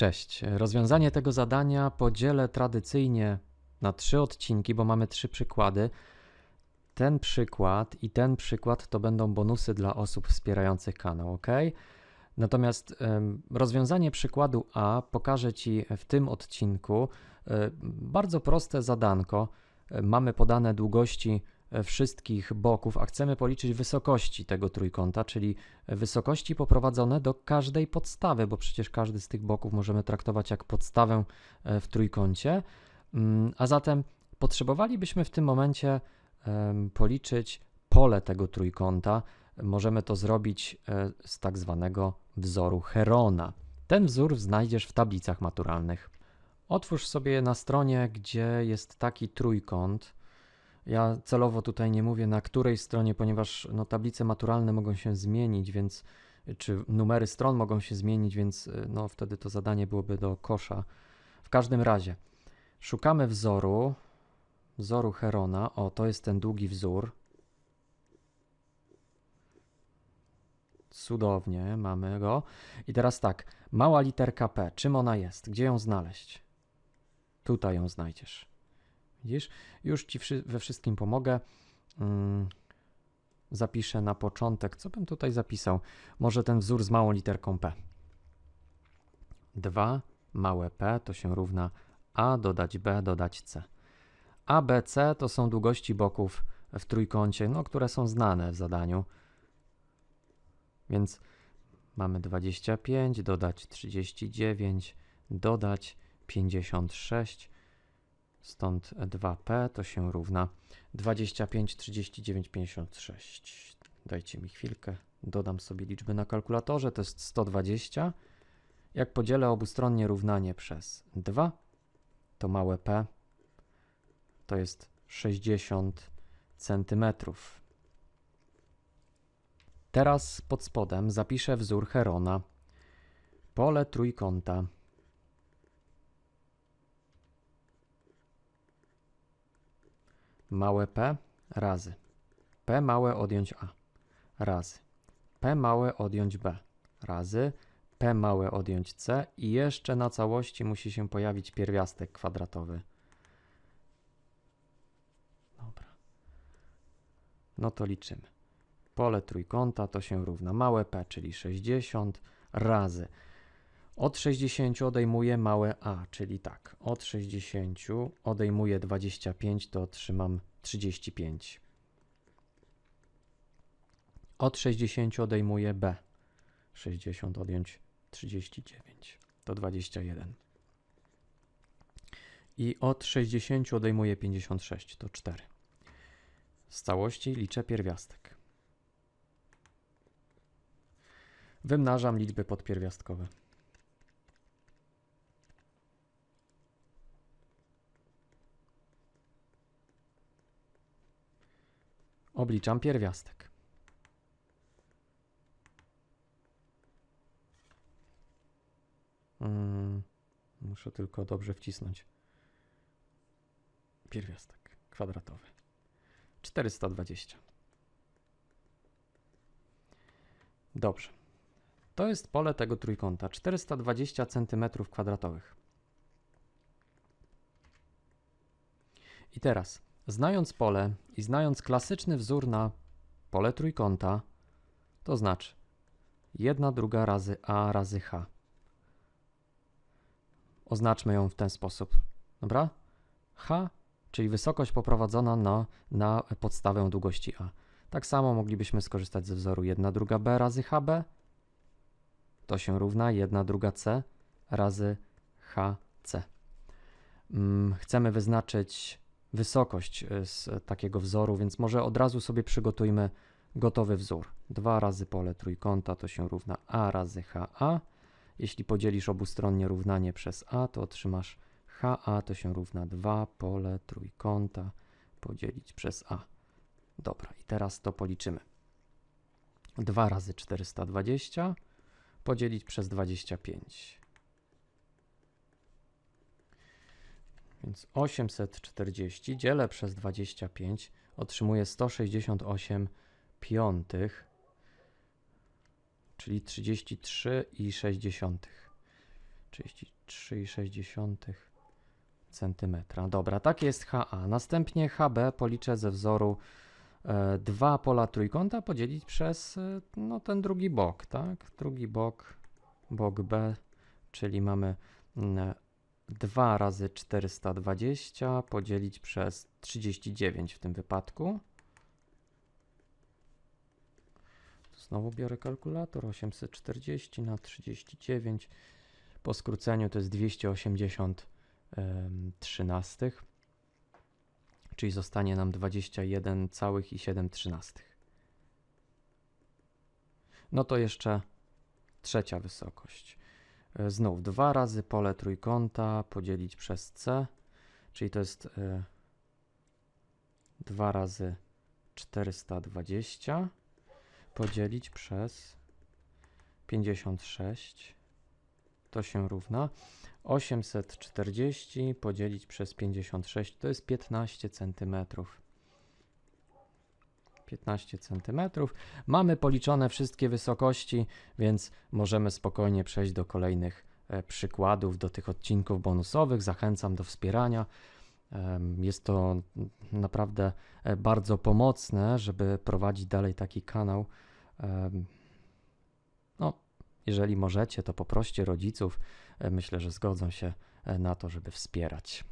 Cześć. Rozwiązanie tego zadania podzielę tradycyjnie na trzy odcinki, bo mamy trzy przykłady. Ten przykład i ten przykład to będą bonusy dla osób wspierających kanał, ok? Natomiast rozwiązanie przykładu A pokażę Ci w tym odcinku. E, Bardzo proste zadanko. E, Mamy podane długości wszystkich boków, a chcemy policzyć wysokości tego trójkąta, czyli wysokości poprowadzone do każdej podstawy, bo przecież każdy z tych boków możemy traktować jak podstawę e, w trójkącie. Mm, A zatem potrzebowalibyśmy w tym momencie policzyć pole tego trójkąta. Możemy to zrobić e, z tak zwanego wzoru Herona. Ten wzór znajdziesz w tablicach maturalnych. Otwórz sobie na stronie, gdzie jest taki trójkąt. Ja celowo tutaj nie mówię na której stronie, ponieważ no, tablice maturalne mogą się zmienić, więc czy numery stron mogą się zmienić, więc no, wtedy to zadanie byłoby do kosza. W każdym razie szukamy wzoru, wzoru Herona. O, to jest ten długi wzór. Cudownie, mamy go. I teraz tak, mała literka P, czym ona jest? Gdzie ją znaleźć? Tutaj ją znajdziesz. Widzisz? Już ci we wszystkim pomogę. Mm, zapiszę na początek. Co bym tutaj zapisał? Może ten wzór z małą literką P. 2 małe p to się równa a dodać b dodać c. A, B, C to są długości boków w trójkącie, no, które są znane w zadaniu. Więc mamy 25, dodać 39, dodać 56. Stąd 2p to się równa 25, 39, 56. Dajcie mi chwilkę, dodam sobie liczby na kalkulatorze, to jest 120. Jak podzielę obustronnie równanie przez 2, to małe p to jest 60 centymetrów. Teraz pod spodem zapiszę wzór Herona. Pole trójkąta. Małe p razy. P małe odjąć a razy. P małe odjąć b razy. P małe odjąć c i jeszcze na całości musi się pojawić pierwiastek kwadratowy. Dobra. No to liczymy. Pole trójkąta to się równa małe p, czyli 60 razy. Od 60 odejmuję małe a, czyli tak. Od 60 odejmuję 25, to otrzymam 35. Od 60 odejmuję b. 60 odjąć 39 to 21. I od 60 odejmuję 56 to 4. Z całości liczę pierwiastek. Wymnażam liczby podpierwiastkowe. Obliczam pierwiastek. Mm, muszę tylko dobrze wcisnąć. Pierwiastek kwadratowy. 420. Dobrze. To jest pole tego trójkąta. 420 cm2. I teraz, znając pole i znając klasyczny wzór na pole trójkąta, to znaczy 1 druga razy a razy h. Oznaczmy ją w ten sposób. Dobra? H, czyli wysokość poprowadzona na, na podstawę długości A. Tak samo moglibyśmy skorzystać ze wzoru 1 druga B razy HB. To się równa 1 druga C razy HC. Mm, Chcemy wyznaczyć wysokość y, z takiego wzoru, więc może od razu sobie przygotujmy gotowy wzór. 2 razy pole trójkąta to się równa A razy HA. Jeśli podzielisz obustronnie równanie przez a, to otrzymasz HA to się równa 2 pole trójkąta podzielić przez a. Dobra, i teraz to policzymy. 2 razy 420 podzielić przez 25. Więc 840 dzielę przez 25 otrzymuję 168 piątych czyli 33,6. 33,6 cm. Dobra, tak jest HA. Następnie HB policzę ze wzoru e, dwa pola trójkąta podzielić przez e, no, ten drugi bok, tak? Drugi bok, bok B, czyli mamy mm, 2 razy 420 podzielić przez 39 w tym wypadku. Znowu biorę kalkulator 840 na 39. Po skróceniu to jest 280 em, trzynastych, czyli zostanie nam 21,7 trzynastych. No to jeszcze trzecia wysokość. E, Znów 2 razy pole trójkąta podzielić przez C, czyli to jest e, 2 razy 420 podzielić przez 56 to się równa 840 podzielić przez 56 to jest 15 centymetrów. 15 centymetrów. Mamy policzone wszystkie wysokości, więc możemy spokojnie przejść do kolejnych e, przykładów, do tych odcinków bonusowych. Zachęcam do wspierania. Jest to naprawdę e, bardzo pomocne, żeby prowadzić dalej taki kanał. No, jeżeli możecie, to poproście rodziców. E, Myślę, że zgodzą się na to, żeby wspierać.